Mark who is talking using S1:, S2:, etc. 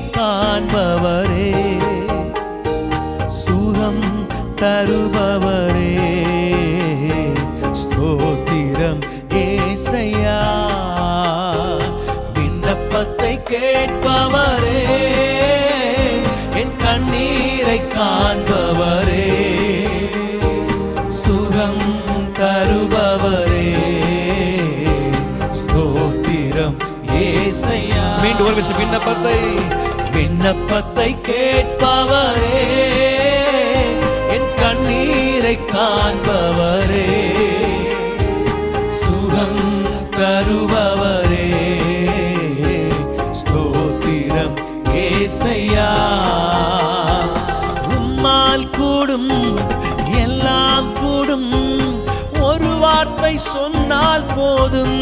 S1: காண்பவரே. சுகம் தருபவரே. ஸ்தோத்திரம் ஏசையா. விண்ணப்பத்தை கேட்பவரே. என் கண்ணீரை காண்பவரே. சுகம் தருபவரே. ஸ்தோத்திரம் ஏசையா.
S2: மீண்டும் ஒரு விஷயம் விண்ணப்பத்தை
S1: விண்ணப்பத்தை கேட்பவரே என் கண்ணீரை காண்பவரே சுகம் தருபவரே. ஸ்தோத்திரம் ஏசையா உம்மால் கூடும் எல்லாம் கூடும். ஒரு வார்த்தை சொன்னால் போதும்.